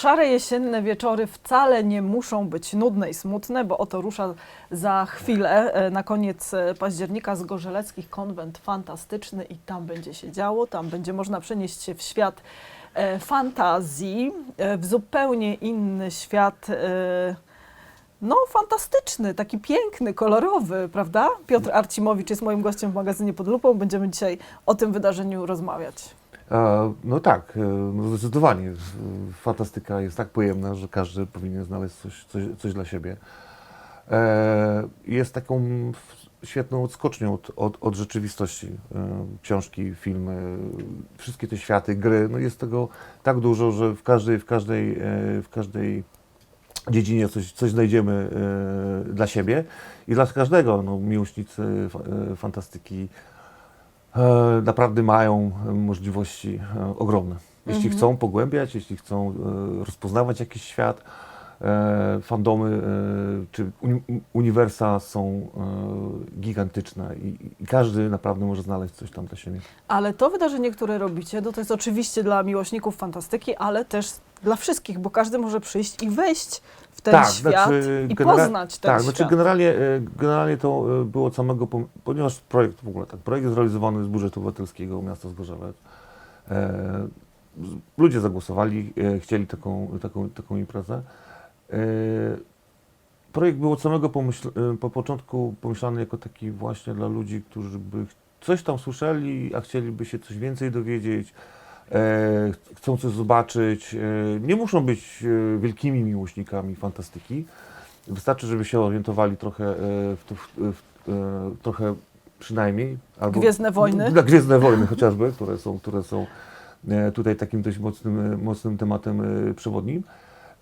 Szare jesienne wieczory wcale nie muszą być nudne i smutne, bo oto rusza za chwilę, e, na koniec e, października z Gorzeleckich konwent fantastyczny i tam będzie się działo, tam będzie można przenieść się w świat e, fantazji, w zupełnie inny świat. No, fantastyczny, taki piękny, kolorowy, prawda? Piotr Arcimowicz jest moim gościem w magazynie Pod Lupą. Będziemy dzisiaj o tym wydarzeniu rozmawiać. E, No tak, e, no zdecydowanie. Fantastyka jest tak pojemna, że każdy powinien znaleźć coś, coś, coś dla siebie. E, Jest taką świetną odskocznią od, od, od rzeczywistości. Książki, filmy, wszystkie te światy, gry, no jest tego tak dużo, że w każdej, w każdej, w każdej dziedzinie coś, coś znajdziemy dla siebie i dla każdego. No, miłośnicy fa- fantastyki naprawdę mają e, możliwości e, ogromne. Jeśli Mhm. chcą pogłębiać, jeśli chcą e, rozpoznawać jakiś świat, e, fandomy e, czy uni uniwersa są e, gigantyczne i, i każdy naprawdę może znaleźć coś tam dla siebie. Ale to wydarzenie, które robicie, no to jest oczywiście dla miłośników fantastyki, ale też dla wszystkich, bo każdy może przyjść i wejść w ten świat i genera- poznać ten Tak, świat. znaczy generalnie, e, generalnie to e, było od samego, ponieważ projekt w ogóle, tak, projekt jest realizowany z budżetu obywatelskiego miasta Zgorzelec. E, ludzie zagłosowali, e, chcieli taką, taką, taką imprezę. E, projekt był od samego e, po początku pomyślany jako taki właśnie dla ludzi, którzy by coś tam słyszeli, a chcieliby się coś więcej dowiedzieć, chcą coś zobaczyć. E, nie muszą być e, wielkimi miłośnikami fantastyki. Wystarczy, żeby się orientowali trochę e, w, w, w, e, trochę przynajmniej. Albo, Gwiezdne wojny. Na Gwiezdne Wojny chociażby, które są, które są e, tutaj takim dość mocnym, e, mocnym tematem e, przewodnim.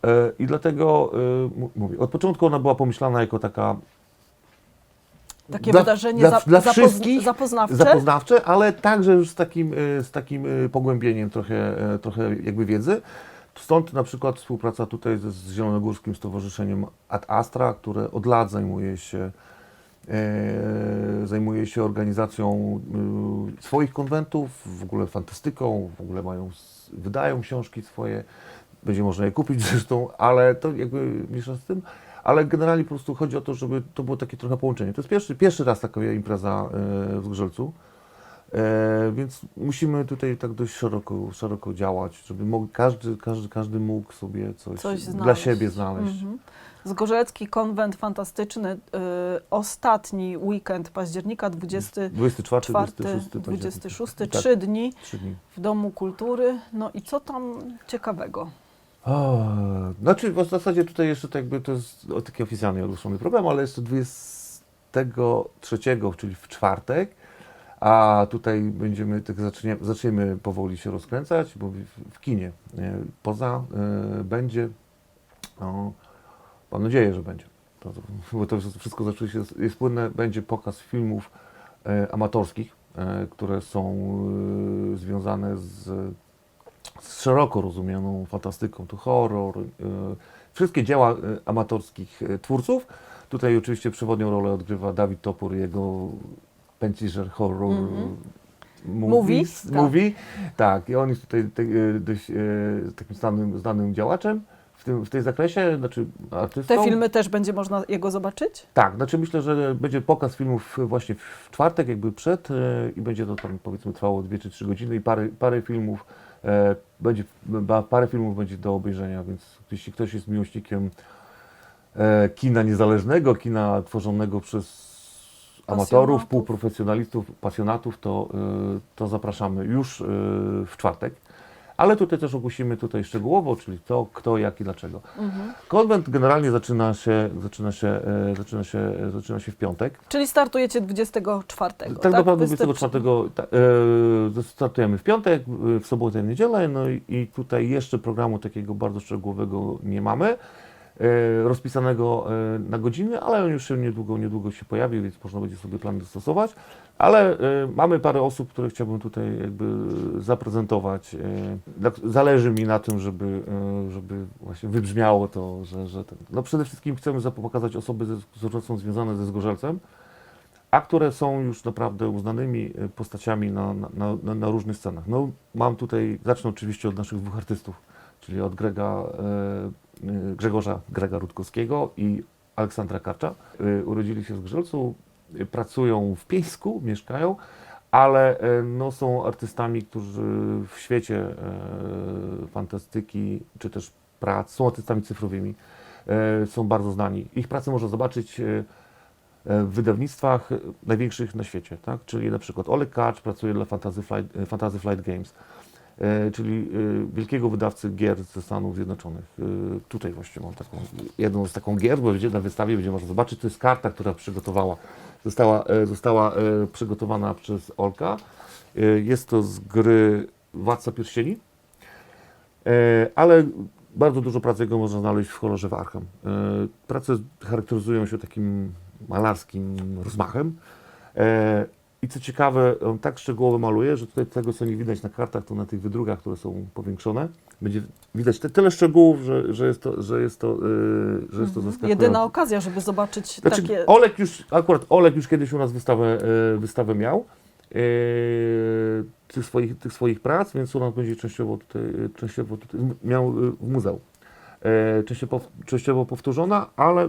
E, I dlatego e, mówię, od początku ona była pomyślana jako taka Takie dla- wydarzenie dla- za, dla wszystkich zapoznawcze. zapoznawcze, ale także już z takim, e, z takim e, pogłębieniem trochę, e, trochę jakby wiedzy. Stąd na przykład współpraca tutaj ze, z Zielonogórskim Stowarzyszeniem Ad Astra, które od lat zajmuje się, zajmuje się organizacją swoich konwentów, w ogóle fantastyką, w ogóle mają, wydają książki swoje, będzie można je kupić zresztą, ale to jakby mniejsza z tym. Ale generalnie po prostu chodzi o to, żeby to było takie trochę połączenie. To jest pierwszy, pierwszy raz taka impreza e, w Zgorzelcu. E, więc musimy tutaj tak dość szeroko, szeroko działać, żeby mógł, każdy, każdy, każdy mógł sobie coś, Coś dla siebie znaleźć. Mhm. Zgorzelecki konwent fantastyczny, y, ostatni weekend października, 24, 24, 26, 26, tak, trzy dni trzy dni. w Domu Kultury. No i co tam ciekawego? O, znaczy w zasadzie tutaj jeszcze tak jakby to jest taki oficjalnie ogłoszony program, ale jeszcze 23, czyli w czwartek, a tutaj będziemy, tak zaczniemy, zaczniemy powoli się rozkręcać, bo w, w kinie e, poza e, będzie, o, mam nadzieję, że będzie, to, bo to wszystko zaczęło się, jest płynne, będzie pokaz filmów e, amatorskich, e, które są e, związane z z szeroko rozumianą fantastyką, to horror, y, wszystkie dzieła y, amatorskich y, twórców. Tutaj oczywiście przewodnią rolę odgrywa Dawid Topór jego Pęciżer Horror Mhm. Movies, tak. Movie. Tak, i on jest tutaj te, dość y, takim znanym, znanym działaczem w, tym, w tej zakresie, znaczy artystą. Te filmy też będzie można jego zobaczyć? Tak, znaczy myślę, że będzie pokaz filmów właśnie w czwartek, jakby przed e, i będzie to tam powiedzmy trwało 2 czy 3 godziny i parę, parę filmów e, będzie, ba, parę filmów będzie do obejrzenia, więc jeśli ktoś jest miłośnikiem e, kina niezależnego, kina tworzonego przez amatorów, półprofesjonalistów, pasjonatów, to, e, to zapraszamy już e, w czwartek. Ale tutaj też ogłosimy tutaj szczegółowo, czyli to, kto, jak i dlaczego. Mhm. Konwent generalnie zaczyna się, zaczyna się, e, zaczyna się, e, zaczyna się w piątek. Czyli startujecie 24. Tak, Tak, naprawdę Wystarczy- 24 ta, e, startujemy w piątek, w sobotę i niedzielę, no i, i tutaj jeszcze programu takiego bardzo szczegółowego nie mamy, rozpisanego e, na godziny, ale on już się niedługo, niedługo się pojawi, więc można będzie sobie plan dostosować. Ale e, mamy parę osób, które chciałbym tutaj jakby zaprezentować. E, zależy mi na tym, żeby, e, żeby właśnie wybrzmiało to, że, że ten, no przede wszystkim chcemy pokazać osoby, które są związane ze Zgorzelcem, a które są już naprawdę uznanymi e, postaciami na, na, na, na różnych scenach. No, mam tutaj, zacznę oczywiście od naszych dwóch artystów czyli od Grega, e, e, Grzegorza Grega Rutkowskiego i Aleksandra Karcza. E, Urodzili się w Grzelcu, e, pracują w Pieńsku, mieszkają, ale no, są artystami, którzy w świecie fantastyki czy też prac są artystami cyfrowymi, są bardzo znani. Ich pracę można zobaczyć w wydawnictwach największych na świecie, tak? czyli na przykład Oleg Kacz pracuje dla Fantasy Flight, Fantasy Flight Games, czyli e, wielkiego wydawcy gier ze Stanów Zjednoczonych. E, Tutaj właśnie mam taką, jedną z taką gier, bo będzie na wystawie będzie można zobaczyć, to jest karta, która przygotowała, została, e, została e, przygotowana przez Olka. E, Jest to z gry Władca Pierścieni, E, ale bardzo dużo pracy jego można znaleźć w kolorze w Arkham. E, Prace charakteryzują się takim malarskim rozmachem. I co ciekawe, on tak szczegółowo maluje, że tutaj tego, co nie widać na kartach, to na tych wydrukach, które są powiększone, będzie widać te, tyle szczegółów, że, że jest to, że jest to, e, że jest to zaskakujące. Jedyna okazja, żeby zobaczyć Znaczy, takie... Olek już, akurat Olek już kiedyś u nas wystawę, e, wystawę miał e, tych, swoich, tych swoich prac, więc u nas będzie częściowo tutaj, częściowo tutaj miał e, w muzeum. E, częściowo, częściowo powtórzona, ale,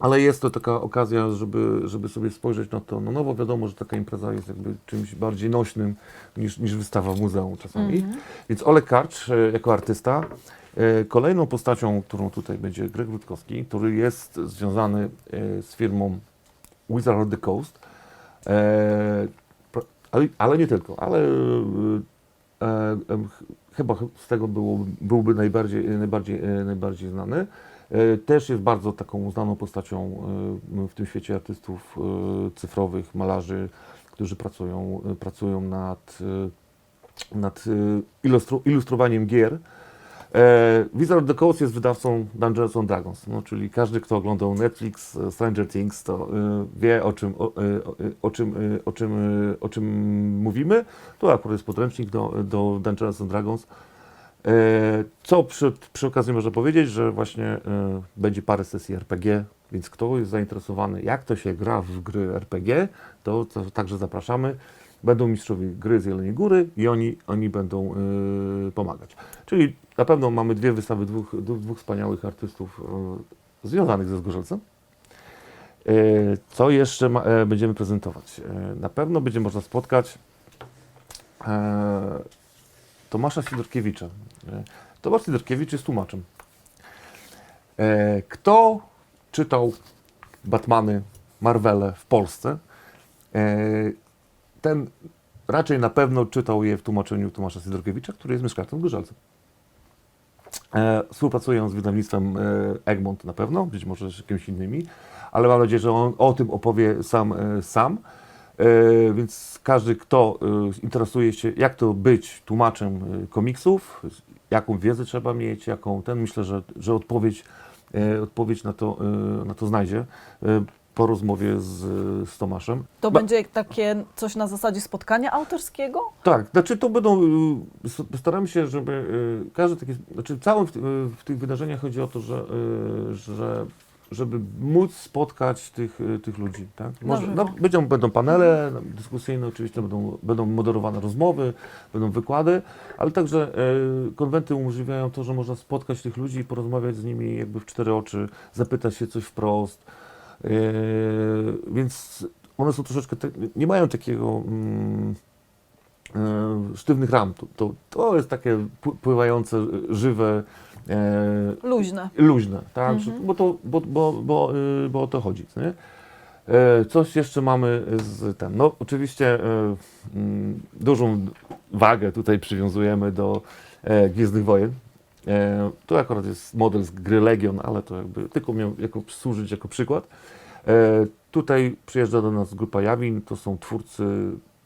ale jest to taka okazja, żeby, żeby sobie spojrzeć na to na nowo. Wiadomo, że taka impreza jest jakby czymś bardziej nośnym niż, niż wystawa w muzeum czasami. Mhm. Więc Olek Karcz e, jako artysta. E, Kolejną postacią, którą tutaj będzie Greg Rutkowski, który jest związany e, z firmą Wizard of the Coast, ale, ale nie tylko, ale chyba ch- z tego było, byłby najbardziej, najbardziej, najbardziej znany. E, Też jest bardzo taką uznaną postacią e, w tym świecie artystów e, cyfrowych, malarzy, którzy pracują, pracują nad, nad ilustro, ilustrowaniem gier. Wizard the Coast jest wydawcą Dungeons and Dragons, no, czyli każdy, kto oglądał Netflix, Stranger Things, to wie o czym, o, o, czym, o, czym, o czym mówimy. To akurat jest podręcznik do, do Dungeons and Dragons. E, Co przy, przy okazji można powiedzieć, że właśnie e, będzie parę sesji RPG, więc kto jest zainteresowany, jak to się gra w gry RPG, to, to także zapraszamy. Będą mistrzowie gry z Jeleniej Góry i oni, oni będą e, pomagać. Czyli na pewno mamy dwie wystawy dwóch, dwóch, wspaniałych artystów związanych ze Zgorzelcem. Co jeszcze ma, będziemy prezentować? Na pewno będzie można spotkać Tomasza Sidorkiewicza. E, Tomasz Sidorkiewicz jest tłumaczem. E, Kto czytał Batmany, Marvele w Polsce, e, ten raczej na pewno czytał je w tłumaczeniu Tomasza Sidorkiewicza, który jest mieszkańcem Gorzelca. E, Współpracuję z wydawnictwem Egmont na pewno, być może z jakimiś innymi, ale mam nadzieję, że on o tym opowie sam. sam. E, Więc każdy, kto e, interesuje się, jak to być tłumaczem e, komiksów, jaką wiedzę trzeba mieć, jaką ten, myślę, że, że odpowiedź, odpowiedź na, to, na to znajdzie po rozmowie z, z Tomaszem. To Ba- będzie takie coś na zasadzie spotkania autorskiego? Tak, znaczy to będą, staramy się, żeby każdy taki, znaczy całym w, w tych wydarzeniach chodzi o to, że, że żeby móc spotkać tych, y, tych ludzi, tak? Może, no, będą, będą panele dyskusyjne, oczywiście będą, będą moderowane rozmowy, będą wykłady, ale także y, konwenty umożliwiają to, że można spotkać tych ludzi i porozmawiać z nimi jakby w cztery oczy, zapytać się coś wprost, y, więc one są troszeczkę, te, nie mają takiego mm, e, sztywnych ram. To, to, to jest takie pł- pływające, e, żywe, e, Luźne. luźne, tak? Mhm. Bo, to, bo, bo, bo, y, bo o to chodzi. Nie? E, Coś jeszcze mamy z ten. No, oczywiście e, mm, dużą wagę tutaj przywiązujemy do e, Gwiezdnych Wojen. E, to akurat jest model z gry Legion, ale to jakby tylko miał jako, służyć jako przykład. E, tutaj przyjeżdża do nas grupa Jawin, to są twórcy,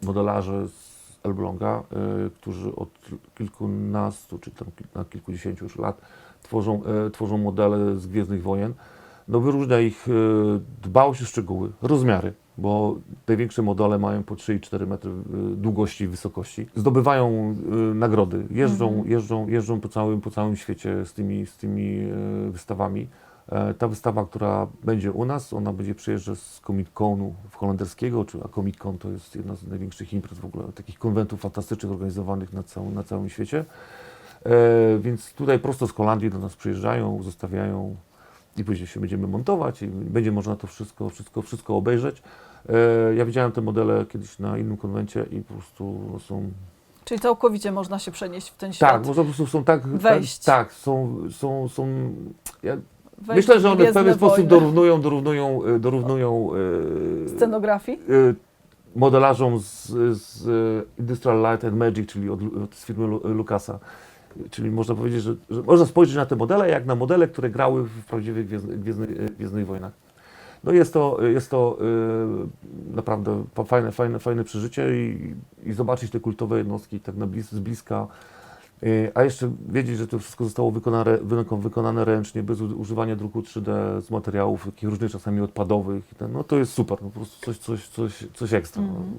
modelarze z Elbląga, e, którzy od kilkunastu czy tam na kilkudziesięciu już lat tworzą, e, tworzą modele z Gwiezdnych Wojen. No wyróżnia ich e, dbałość o szczegóły, rozmiary, bo największe modele mają po 3,4 metry e, długości i wysokości. Zdobywają nagrody, jeżdżą, Mhm. jeżdżą, jeżdżą po całym, po całym świecie z tymi, z tymi wystawami. E, Ta wystawa, która będzie u nas, ona będzie przyjeżdżać z Comic-Conu w holenderskiego, czy, a Comic-Con to jest jedna z największych imprez w ogóle, takich konwentów fantastycznych organizowanych na całym, na całym świecie. E, więc tutaj prosto z Holandii do nas przyjeżdżają, zostawiają i później się będziemy montować i będzie można to wszystko, wszystko, wszystko obejrzeć. E, ja widziałem te modele kiedyś na innym konwencie i po prostu są Czyli całkowicie można się przenieść w ten świat. tak, może po prostu są tak, Wejść. tak, tak są, są, są ja myślę, że one w pewien sposób Wojny. dorównują, dorównują, e, dorównują e, Scenografii? e, modelarzom z, z Industrial Light and Magic, czyli od, od z firmy Lu- Lucasa. Czyli można powiedzieć, że, że można spojrzeć na te modele jak na modele, które grały w prawdziwych Gwiezdnych, Gwiezdnych, Gwiezdnych Wojnach. No jest to, jest to e, naprawdę fajne, fajne, fajne przeżycie i, i zobaczyć te kultowe jednostki tak na blis, z bliska. E, A jeszcze wiedzieć, że to wszystko zostało wykonane, wyko- wykonane ręcznie, bez używania druku 3D z materiałów takich różnych czasami odpadowych. No to jest super, no po prostu coś, coś, coś, coś ekstra. no. Mhm.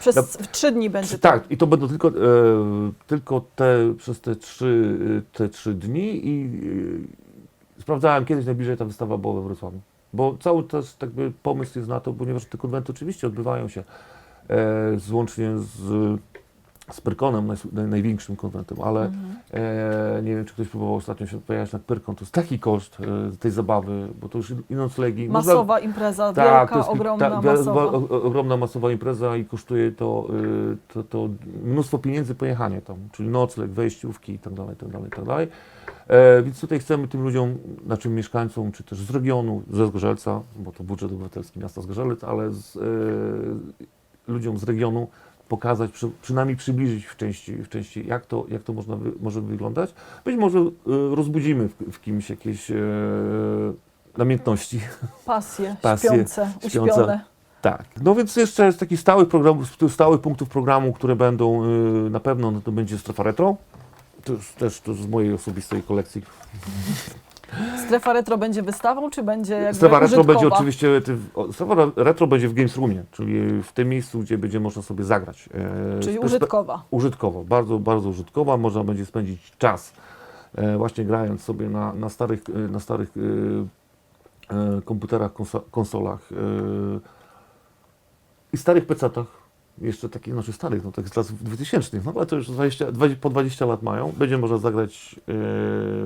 Przez trzy dni będzie to. Tak, i to będą tylko, e, tylko te, przez te trzy, te trzy dni i e, sprawdzałem kiedyś najbliżej ta wystawa była we Wrocławiu. Bo cały czas pomysł jest na to, ponieważ te konwenty oczywiście odbywają się e, złącznie z, z Pyrkonem, naj, naj, największym konwentem, ale Mhm. e, nie wiem, czy ktoś próbował ostatnio się pojechać na Pyrkon, to jest taki koszt e, tej zabawy, bo to już i noclegi. można- Masowa impreza, tak, wielka, to jest ogromna, wi- masowa. o- ogromna masowa impreza i kosztuje to, y, to, to mnóstwo pieniędzy pojechanie tam, czyli nocleg, wejściówki i tak dalej, tak dalej, tak dalej. E, więc tutaj chcemy tym ludziom, znaczy mieszkańcom, czy też z regionu, ze Zgorzelca, bo to budżet obywatelski miasta Zgorzelec, ale z, e, ludziom z regionu pokazać, przy, przynajmniej przybliżyć w części, w części jak, to, jak to można wy, może wyglądać. Być może e, rozbudzimy w, w kimś jakieś e, namiętności. Pasje, Pasje, śpiące, śpiące. uśpione. Tak. No więc jeszcze z takich stałych programów, z stałych punktów programu, które będą y, na pewno, no to będzie strefa retro. To jest też to z mojej osobistej kolekcji. Strefa retro będzie wystawą, czy będzie jakby Strefa retro użytkowa? będzie oczywiście, ty, o, strefa re- retro będzie w Games Roomie, czyli w tym miejscu, gdzie będzie można sobie zagrać. E, Czyli z perspe- użytkowa. Użytkowo, bardzo, bardzo użytkowa. Można będzie spędzić czas e, właśnie grając sobie na, na starych, e, na starych e, e, komputerach, konso- konsolach e, i starych PC-tach. Jeszcze takich, znaczy starych, no tak z lat 2000, no ale to już 20, 20, po 20 lat mają. Będzie można zagrać e,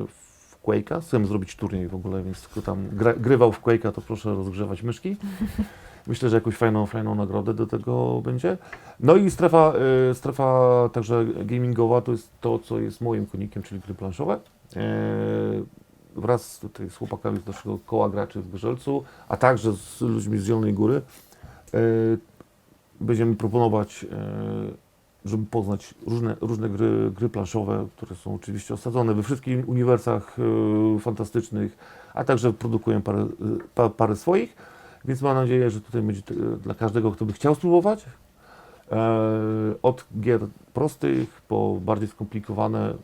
w Quake'a. Chcemy zrobić turniej w ogóle, więc kto tam gra, grywał w Quake'a, to proszę rozgrzewać myszki. Myślę, że jakąś fajną, fajną nagrodę do tego będzie. No i strefa, y, strefa także gamingowa to jest to, co jest moim konikiem, czyli gry planszowe. E, wraz tutaj z chłopakami z naszego koła graczy w Gorzelcu, a także z ludźmi z Zielonej Góry e, będziemy proponować, e, żeby poznać różne, różne gry, gry planszowe, które są oczywiście osadzone we wszystkich uniwersach e, fantastycznych, a także produkujemy parę, e, pa, parę swoich. Więc mam nadzieję, że tutaj będzie e, dla każdego, kto by chciał spróbować. E, od gier prostych po bardziej skomplikowane.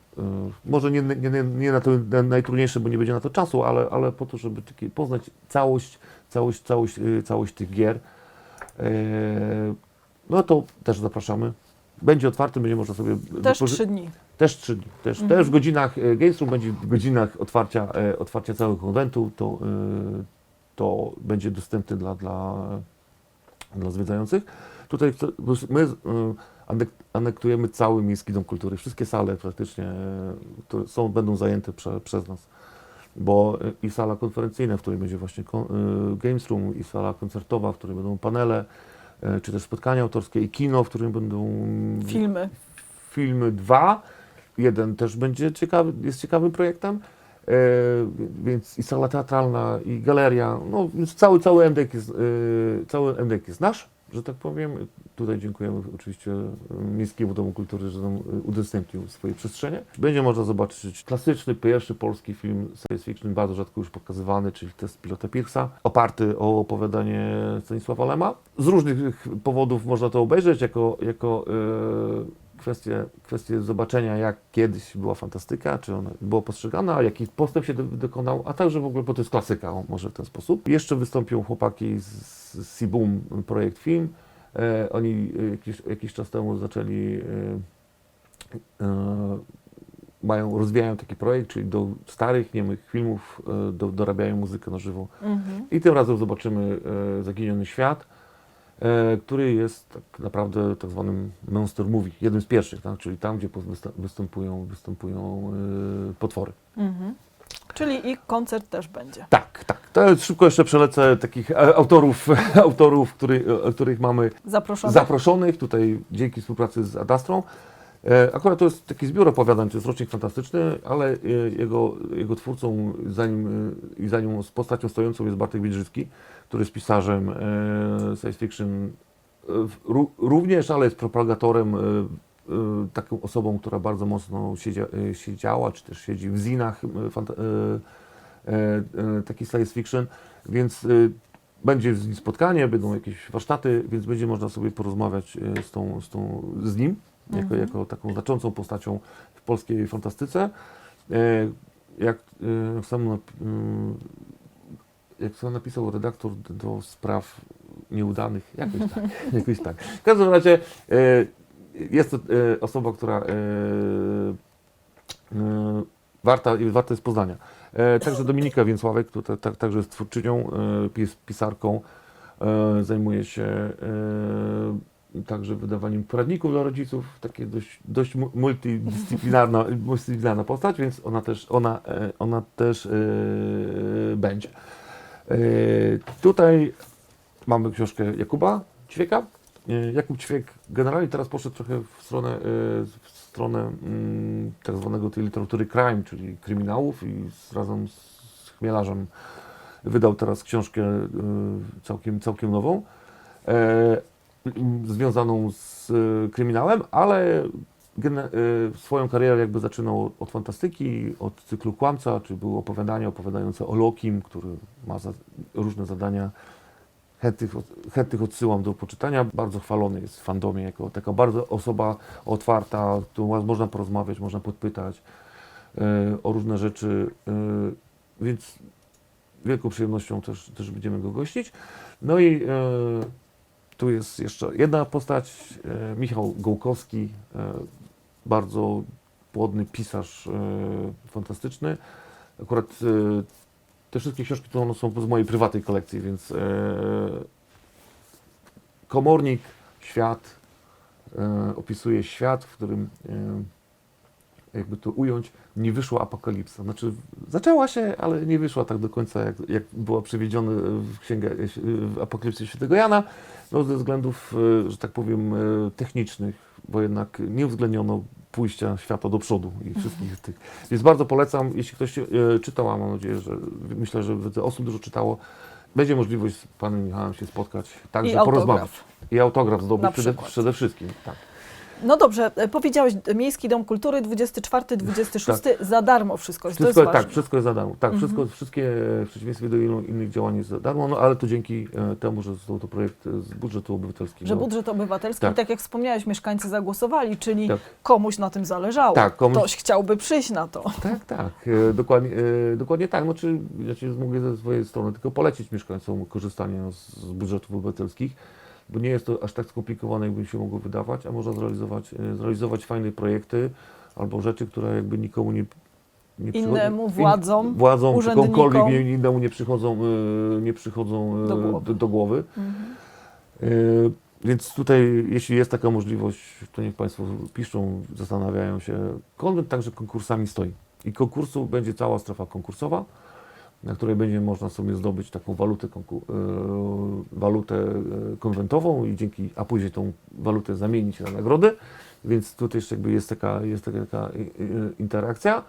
Może nie, nie, nie, na to na najtrudniejsze, bo nie będzie na to czasu, ale, ale po to, żeby poznać całość, całość, całość, całość tych gier. E, no to też zapraszamy. Będzie otwarty, będzie można sobie. Też trzy dni. też trzy dni. Też, Mhm. też w godzinach, e, Games Room będzie w godzinach otwarcia, e, otwarcia całego konwentu, to, e, to będzie dostępny dla, dla, dla zwiedzających. Tutaj my anek- anektujemy cały Miejski Dom Kultury. Wszystkie sale praktycznie które są, będą zajęte prze, przez nas. Bo i sala konferencyjna, w której będzie właśnie Games Room, i sala koncertowa, w której będą panele, czy też spotkania autorskie, i kino, w którym będą Filmy. filmy dwa. Jeden też będzie ciekawy, jest ciekawym projektem. E, więc i sala teatralna, i galeria, no więc cały, cały MDK jest, e, cały MDK jest nasz, że tak powiem. Tutaj dziękujemy oczywiście Miejskiemu Domu Kultury, że nam e, udostępnił swoje przestrzenie. Będzie można zobaczyć klasyczny, pierwszy polski film science fiction, bardzo rzadko już pokazywany, czyli Test Pilota Pierce'a, oparty o opowiadanie Stanisława Lema. Z różnych powodów można to obejrzeć jako, jako e, kwestię, kwestię zobaczenia, jak kiedyś była fantastyka, czy ona była postrzegana, a jaki postęp się do, dokonał, a także w ogóle, bo to jest klasyka, może w ten sposób. Jeszcze wystąpią chłopaki z, z Sibum Projekt Film. E, oni e, jakiś, jakiś czas temu zaczęli, e, e, mają, rozwijają taki projekt, czyli do starych, niemych filmów e, do, dorabiają muzykę na żywo. Mhm. I tym razem zobaczymy e, Zaginiony Świat. E, który jest tak naprawdę tak zwanym monster movie, jednym z pierwszych, tak? czyli tam, gdzie występują, występują e, potwory. Mhm. Czyli i koncert też będzie. Tak, tak. To szybko jeszcze przelecę takich e, autorów, autorów który, których mamy Zaproszony. zaproszonych tutaj dzięki współpracy z Adastrą. E, Akurat to jest taki zbiór opowiadań, to jest rocznik fantastyczny, ale e, jego, jego twórcą zanim, e, i za nią z postacią stojącą jest Bartek Wiedrzycki, który jest pisarzem science fiction również, ale jest propagatorem, taką osobą, która bardzo mocno siedzia, siedziała, czy też siedzi w zinach taki science fiction, więc będzie z nim spotkanie, będą jakieś warsztaty, więc będzie można sobie porozmawiać z, tą, z, tą, z nim, jako, Mhm. jako taką znaczącą postacią w polskiej fantastyce. E, Jak, e, sam, mm, jak sam napisał redaktor do spraw nieudanych, jakoś tak, jakoś tak. W każdym razie e, jest to osoba, która warta, warta jest poznania. Także Dominika Więcławek, która ta, także jest twórczynią, jest pisarką, zajmuje się także wydawaniem poradników dla rodziców, takie dość, dość mu- multidyscyplinarna, multidyscyplinarna postać, więc ona też, ona, e, ona też e, będzie. E, Tutaj mamy książkę Jakuba Ćwieka. E, Jakub Ćwiek generalnie teraz poszedł trochę w stronę, e, w stronę mm, tak zwanego tej literatury crime, czyli kryminałów i z, razem z Chmielarzem wydał teraz książkę e, całkiem, całkiem nową, m, związaną z e, kryminałem, ale e, swoją karierę jakby zaczynał od fantastyki, od cyklu Kłamca, czy były opowiadania opowiadające o Lokim, który ma za, różne zadania. Chętnych, chętnych odsyłam do poczytania. Bardzo chwalony jest w fandomie jako taka bardzo osoba otwarta, którą można porozmawiać, można podpytać e, o różne rzeczy, e, więc wielką przyjemnością też, też będziemy go gościć. No i e, tu jest jeszcze jedna postać, e, Michał Gołkowski, e, bardzo płodny pisarz e, fantastyczny. Akurat te wszystkie książki to są z mojej prywatnej kolekcji, więc komornik, świat, opisuje świat, w którym jakby to ująć, nie wyszła apokalipsa. Znaczy, zaczęła się, ale nie wyszła tak do końca, jak, jak była przewidziana w księgę w apokalipsie świętego Jana, no ze względów, e, że tak powiem, e, technicznych, bo jednak nie uwzględniono pójścia świata do przodu i wszystkich tych. Więc bardzo polecam, jeśli ktoś e, czytał, a mam nadzieję, że myślę, że osób dużo czytało, będzie możliwość z panem Michałem się spotkać, także I porozmawiać. autograf. I autograf zdobyć przede, przede wszystkim. Tak. No dobrze, e, powiedziałeś Miejski Dom Kultury 24, 26 za darmo wszystko jest. Wszystko, to jest tak, wszystko jest za darmo. Tak, Mhm. wszystko, wszystkie w przeciwieństwie do ilu innych działań jest za darmo, no ale to dzięki e, temu, że został to projekt e, z budżetu obywatelskiego. Że budżet obywatelski, Tak. tak. jak wspomniałeś, mieszkańcy zagłosowali, czyli Tak. komuś na tym zależało. Tak, komuś- Ktoś chciałby przyjść na to. Tak, tak, e, dokładnie, e, dokładnie tak. No, czy ja ci mogę ze swojej strony tylko polecić mieszkańcom korzystanie z budżetów obywatelskich, bo nie jest to aż tak skomplikowane, jakby się mogło wydawać, a można zrealizować, e, zrealizować fajne projekty albo rzeczy, które jakby nikomu nie nie Innemu władzom, władzom czy urzędnikom. nie- innemu nie przychodzą, e, nie przychodzą e, Do głowy. do, do głowy. Mhm. Więc tutaj, jeśli jest taka możliwość, to niech Państwo piszą, zastanawiają się. Konwent także konkursami stoi. I konkursu będzie cała strefa konkursowa, na której będzie można sobie zdobyć taką walutę, e, walutę e, konwentową i dzięki, a później tą walutę zamienić na nagrodę. Więc tutaj jeszcze jakby jest taka, jest taka, taka e, interakcja.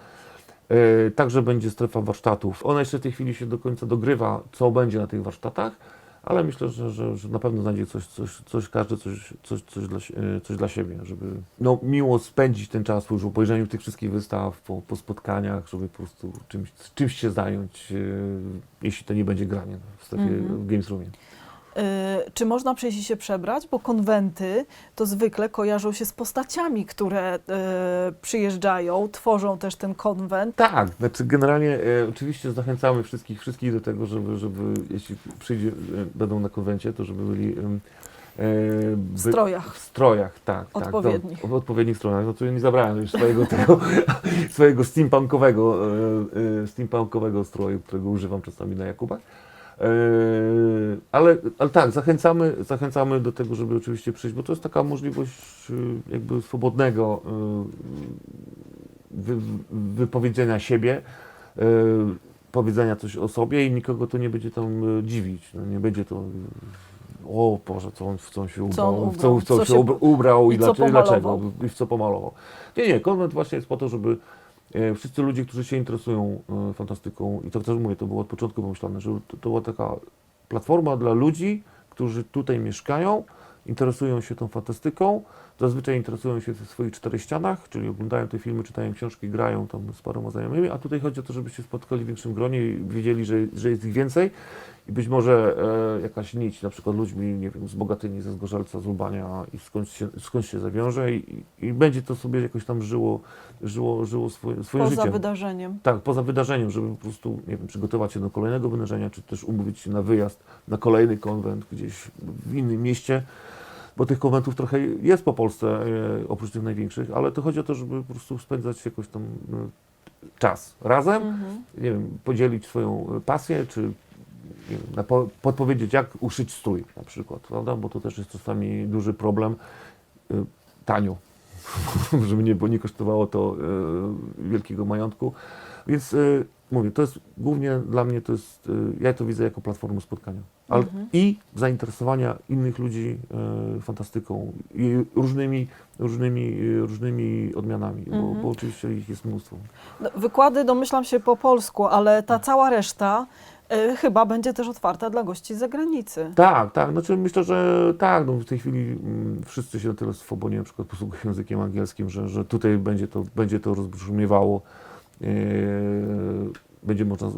Także będzie strefa warsztatów. Ona jeszcze w tej chwili się do końca dogrywa, co będzie na tych warsztatach, ale myślę, że, że, że na pewno znajdzie coś, coś, coś każdy coś, coś, coś, dla, e, coś dla siebie, żeby no, miło spędzić ten czas już w obejrzeniu tych wszystkich wystaw, po, po spotkaniach, żeby po prostu czymś, czymś się zająć, e, jeśli to nie będzie granie w strefie Mhm. w Games Roomie. Y, Czy można przyjść i się przebrać? Bo konwenty to zwykle kojarzą się z postaciami, które y, przyjeżdżają, tworzą też ten konwent. Tak, znaczy generalnie e, oczywiście zachęcamy wszystkich, wszystkich do tego, żeby, żeby jeśli przyjdzie, będą na konwencie, to żeby byli W strojach. W strojach, tak. Odpowiednich. Tak, no, w odpowiednich strojach. No ja nie zabrałem już swojego tego, swojego steampunkowego, steampunkowego stroju, którego używam czasami na Jakubach. Ale, ale tak, zachęcamy, zachęcamy do tego, żeby oczywiście przyjść, bo to jest taka możliwość y, jakby swobodnego y, wy, wypowiedzenia siebie, powiedzenia coś o sobie i nikogo to nie będzie tam dziwić. No, nie będzie to o Boże, co on, w co on się Co on ubrał, w co, w co, ubrał, co się się ubra- ubrał i, i co dlaczego, i dlaczego, i w co pomalował. Nie, nie, konwent właśnie jest po to, żeby wszyscy ludzie, którzy się interesują e, fantastyką, i to też mówię, to było od początku pomyślane, że to była taka platforma dla ludzi, którzy tutaj mieszkają, interesują się tą fantastyką, zazwyczaj interesują się w swoich czterech ścianach, czyli oglądają te filmy, czytają książki, grają tam z paroma znajomymi, a tutaj chodzi o to, żeby się spotkali w większym gronie i wiedzieli, że, że jest ich więcej i być może e, jakaś nić, na przykład ludźmi, nie wiem, z Bogatyni, ze Zgorzelca, z Lubania i skąd się, się zawiąże i, i będzie to sobie jakoś tam żyło, żyło, żyło swoje, swoim Poza życiem. wydarzeniem. Tak, poza wydarzeniem, żeby po prostu, nie wiem, przygotować się do kolejnego wydarzenia, czy też umówić się na wyjazd na kolejny konwent gdzieś w innym mieście, bo tych konwentów trochę jest po Polsce, e, oprócz tych największych, ale to chodzi o to, żeby po prostu spędzać jakoś tam e, czas razem, Mhm. nie wiem, podzielić swoją e, pasję, czy wiem, podpowiedzieć, jak uszyć strój na przykład, prawda, bo to też jest czasami duży problem, e, tanio, żeby nie, bo nie kosztowało to wielkiego majątku, więc mówię, to jest głównie dla mnie, to jest, ja to widzę jako platformę spotkania. Ale, Mhm. I zainteresowania innych ludzi e, fantastyką i różnymi, różnymi, różnymi odmianami, bo, Mhm. bo oczywiście ich jest mnóstwo. No, Wykłady domyślam się po polsku, ale ta cała reszta y, chyba będzie też otwarta dla gości z zagranicy. Tak, tak. Znaczy myślę, że tak, no w tej chwili mm, wszyscy się na tyle swobodnie na przykład posługują językiem angielskim, że, że tutaj będzie to, będzie to rozbrzmiewało. Yy, będzie można.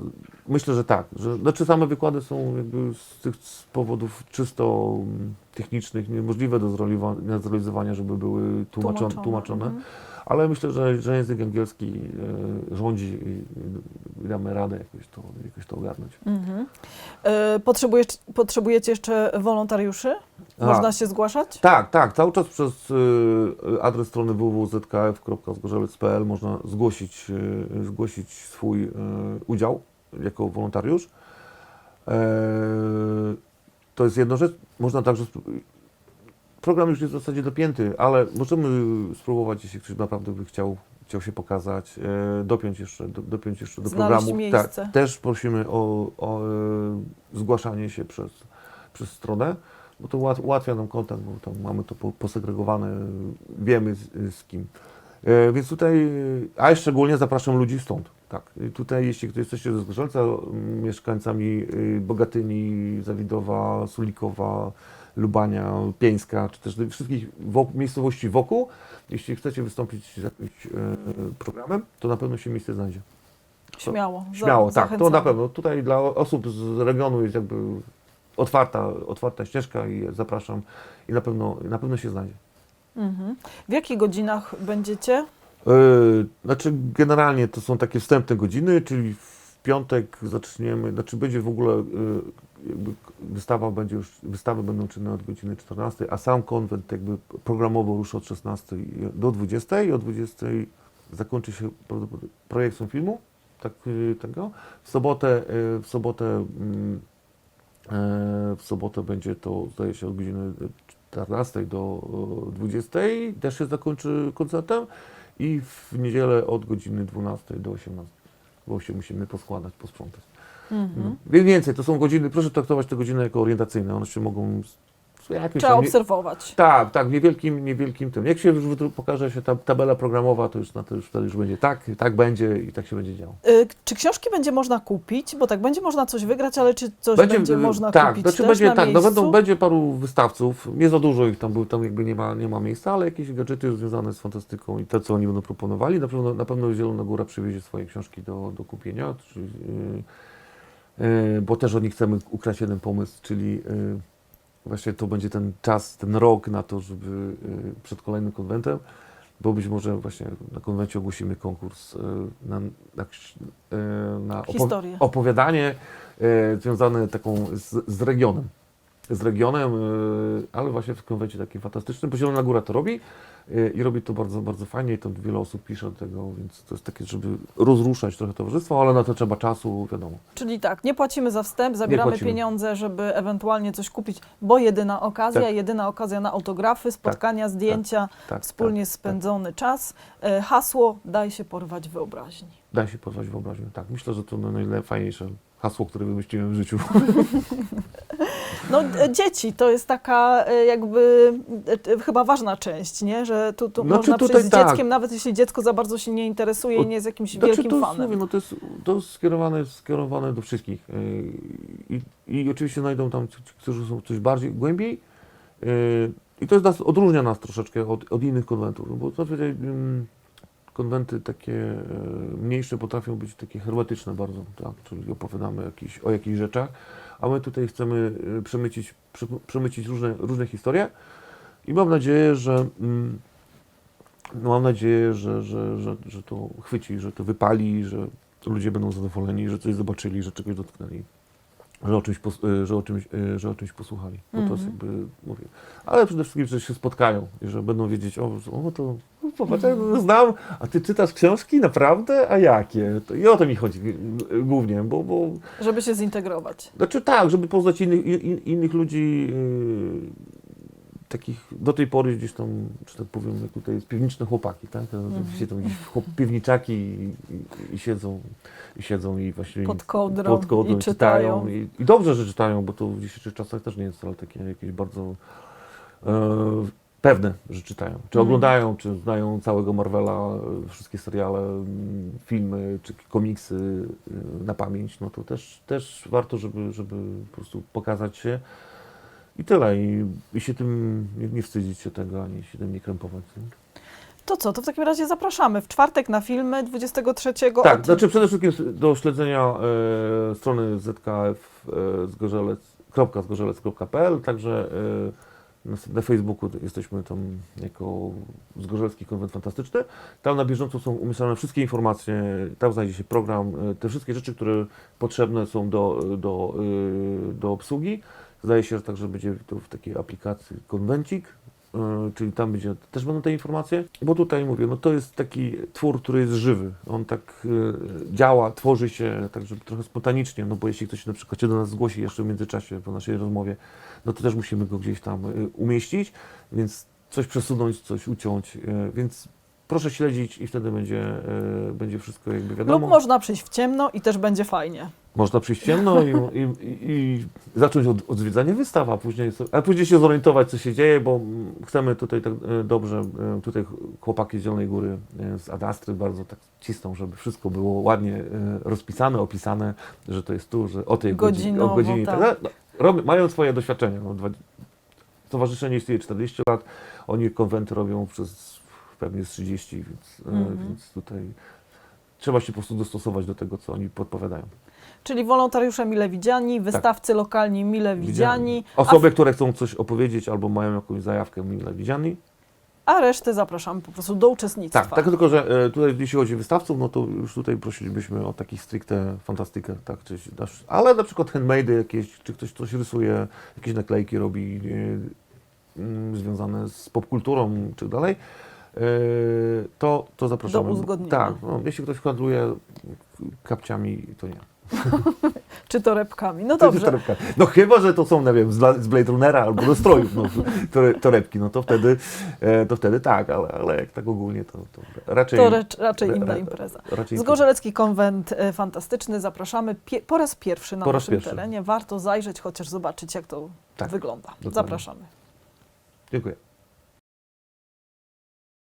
Myślę, że tak. Że, znaczy same wykłady są jakby z tych z powodów czysto mm, technicznych niemożliwe do zrealizowania, żeby były tłumaczone. tłumaczone. Mhm. Ale myślę, że, że język angielski e, rządzi i, damy radę jakoś to, jakoś to ogarnąć. Mhm. Y, Potrzebujesz, potrzebujecie jeszcze wolontariuszy? A. Można się zgłaszać? Tak, tak. Cały czas przez y, adres strony www.zkf.zgorzelec.pl można zgłosić, zgłosić swój udział jako wolontariusz. E, to jest jedna rzecz. Można także. Program już jest w zasadzie dopięty, ale możemy spróbować, jeśli ktoś naprawdę by chciał, chciał się pokazać, e, dopiąć jeszcze do, dopiąć jeszcze do Znaleźć programu. miejsce. Tak, też prosimy o, o e, zgłaszanie się przez, przez stronę bo to ułat- ułatwia nam kontakt, bo tam mamy to po- posegregowane, wiemy z, z kim. E, więc tutaj, a szczególnie zapraszam ludzi stąd. Tak, I tutaj jeśli ktoś jesteście ze Zgorzelca, mieszkańcami y, Bogatyni, Zawidowa, Sulikowa, Lubania, Pieńska, czy też wszystkich wok- miejscowości wokół, jeśli chcecie wystąpić z jakimś e, programem, to na pewno się miejsce znajdzie. Śmiało. Śmiało, tak, to na pewno. Tutaj dla osób z regionu jest jakby otwarta, otwarta ścieżka i zapraszam i na pewno, na pewno się znajdzie. Mhm. W jakich godzinach będziecie? Yy, znaczy generalnie to są takie wstępne godziny, czyli w piątek zaczniemy, znaczy będzie w ogóle yy, wystawa będzie już, wystawy będą czynne od godziny 14, a sam konwent jakby programowo rusza od 16 do 20 i o 20 zakończy się projekcją filmu, tak, yy, tego. W sobotę, yy, w sobotę, mm, yy, w sobotę będzie to zdaje się od godziny 14 do yy, 20, też się zakończy koncertem i w niedzielę od godziny 12 do 18, bo się musimy poskładać, posprzątać. Mhm. No. Więcej, to są godziny, proszę traktować te godziny jako orientacyjne, one się mogą Trzeba tam obserwować. tak, tak, niewielkim, niewielkim tym. Jak się już pokaże się ta tabela programowa, to już na to już wtedy już będzie tak, tak będzie i tak się będzie działo. Y, Czy książki będzie można kupić? Bo tak, będzie można coś wygrać, ale czy coś będzie, y, można tak, kupić znaczy też będzie na tak, no miejscu? będą, będzie paru wystawców, nie za dużo ich tam, bo tam jakby nie ma, nie ma miejsca, ale jakieś gadżety związane z fantastyką i te, co oni będą proponowali. Na pewno, na pewno Zielona Góra przywiezie swoje książki do, do kupienia, yy, yy, bo też od nich chcemy ukraść jeden pomysł, czyli yy, właśnie to będzie ten czas, ten rok na to, żeby yy, przed kolejnym konwentem, bo być może właśnie na konwencie ogłosimy konkurs na, na, na opowi- opowiadanie e, związane taką z, z regionem. Z regionem, y, ale właśnie w konwencie takim fantastycznym, bo Zielona Góra to robi y, i robi to bardzo, bardzo fajnie i tam wiele osób pisze do tego, więc to jest takie, żeby rozruszać trochę towarzystwo, ale na to trzeba czasu, wiadomo. Czyli tak, nie płacimy za wstęp, zabieramy pieniądze, żeby ewentualnie coś kupić, bo jedyna okazja, Tak. jedyna okazja na autografy, spotkania, zdjęcia, Tak, wspólnie tak, spędzony czas. E, Hasło daj się porwać wyobraźni. Da się porwać wyobraźnię. Tak, myślę, że to najfajniejsze hasło, które wymyśliłem w życiu. No e, dzieci to jest taka e, jakby e, chyba ważna część, nie? że tu, tu Znaczy można tutaj przyjść z tak. dzieckiem, nawet jeśli dziecko za bardzo się nie interesuje i nie jest jakimś Znaczy, wielkim to jest, fanem. Mówię, no to jest, to jest skierowane, skierowane do wszystkich. I, I oczywiście znajdą tam ci, którzy są coś bardziej głębiej. I to jest nas, odróżnia nas troszeczkę od, od innych konwentów, no bo ym, konwenty takie yy, mniejsze potrafią być takie hermetyczne bardzo, tak? czyli opowiadamy jakiś, o jakichś rzeczach, a my tutaj chcemy yy, przemycić, przemycić różne, różne historie i mam nadzieję, że mm, no mam nadzieję, że, że, że, że to chwyci, że to wypali, że ludzie będą zadowoleni, że coś zobaczyli, że czegoś dotknęli, że o czymś, y, że o czymś, y, że o czymś posłuchali. Bo to jest Mhm. jakby, mówię, ale przede wszystkim, że się spotkają i że będą wiedzieć, o, o to no, popatrz, ja to znam, a ty czytasz książki? Naprawdę? A jakie? To, I o to mi chodzi y, głównie, bo, bo Żeby się zintegrować. znaczy tak, żeby poznać innych, in, innych ludzi, yy, takich do tej pory gdzieś tam, że tak powiem, jak tutaj jest piwniczne chłopaki, tak? Mhm. Siedzą gdzieś chłop, piwniczaki i, i, i siedzą, i siedzą i właśnie Pod kołdrą, pod kołdrą i czytają. I, I dobrze, że czytają, bo to w dzisiejszych czasach też nie jest wcale takie jakieś bardzo e, pewne, że czytają. Czy Mhm. oglądają, czy znają całego Marvela, e, wszystkie seriale, filmy, czy komiksy e, na pamięć, no to też, też warto, żeby, żeby po prostu pokazać się i tyle. I, i się tym nie, nie wstydzić się tego, ani się tym nie krępować. Nie? To co, to w takim razie zapraszamy. W czwartek na filmy 23. Tak, od... znaczy przede wszystkim do śledzenia e, strony ZKF e, zgorzelec.pl, także e, na, na Facebooku jesteśmy tam jako Zgorzelski Konwent Fantastyczny. Tam na bieżąco są umieszczane wszystkie informacje, tam znajdzie się program, e, te wszystkie rzeczy, które potrzebne są do, do, e, do obsługi. Zdaje się, że także będzie to w takiej aplikacji Konwencik, e, czyli tam będzie, też będą te informacje, bo tutaj mówię, no to jest taki twór, który jest żywy, on tak e, działa, tworzy się tak, żeby trochę spontanicznie, no bo jeśli ktoś na przykład się do nas zgłosi jeszcze w międzyczasie po naszej rozmowie, no to też musimy go gdzieś tam e, umieścić, więc coś przesunąć, coś uciąć, więc proszę śledzić i wtedy będzie, będzie wszystko jakby wiadomo. Lub można przyjść w ciemno i też będzie fajnie. Można przyjść ciemno i, i, i, zacząć od, od zwiedzania wystaw, a później, a później się zorientować, co się dzieje, bo mm, chcemy tutaj tak e, dobrze, e, tutaj chłopaki z Zielonej Góry, e, z Adastry bardzo tak cisną, żeby wszystko było ładnie rozpisane, opisane, że to jest tu, że o tej godzinie, o godzinie i tak tak. No, mają swoje doświadczenia. No, dwa, stowarzyszenie istnieje 40 lat, oni konwenty robią przez pewnie z 30, więc, Mhm. więc tutaj trzeba się po prostu dostosować do tego, co oni podpowiadają. Czyli wolontariusze mile widziani, wystawcy lokalni mile widziani, Osoby, które chcą coś opowiedzieć albo mają jakąś zajawkę mile widziani. a, a resztę zapraszamy po prostu do uczestnictwa. Tak, tak tylko, że e, tutaj jeśli chodzi o wystawców, no to już tutaj prosilibyśmy o takich stricte fantastykę, tak, czy, nasz- ale na przykład handmade jakieś, czy ktoś coś rysuje, jakieś naklejki robi e, mm, związane z popkulturą, czy dalej, e, to, to zapraszamy. Do uzgodnienia. Tak, no, jeśli ktoś handluje kapciami, to nie. Czy torebkami. No dobrze. torebka. No chyba, że to są, nie wiem, z Bla- z Blade Runnera albo do strojów, no, tore- torebki, no to wtedy, e, to wtedy tak, ale, ale jak tak ogólnie, to, to raczej... To recz, raczej ra- inna impreza. Raczej Zgorzelecki Konwent e, Fantastyczny zapraszamy pie, po raz pierwszy na Po naszym pierwszy. terenie. Warto zajrzeć, chociaż zobaczyć, jak to Tak, wygląda. dokładnie. Zapraszamy. Dziękuję.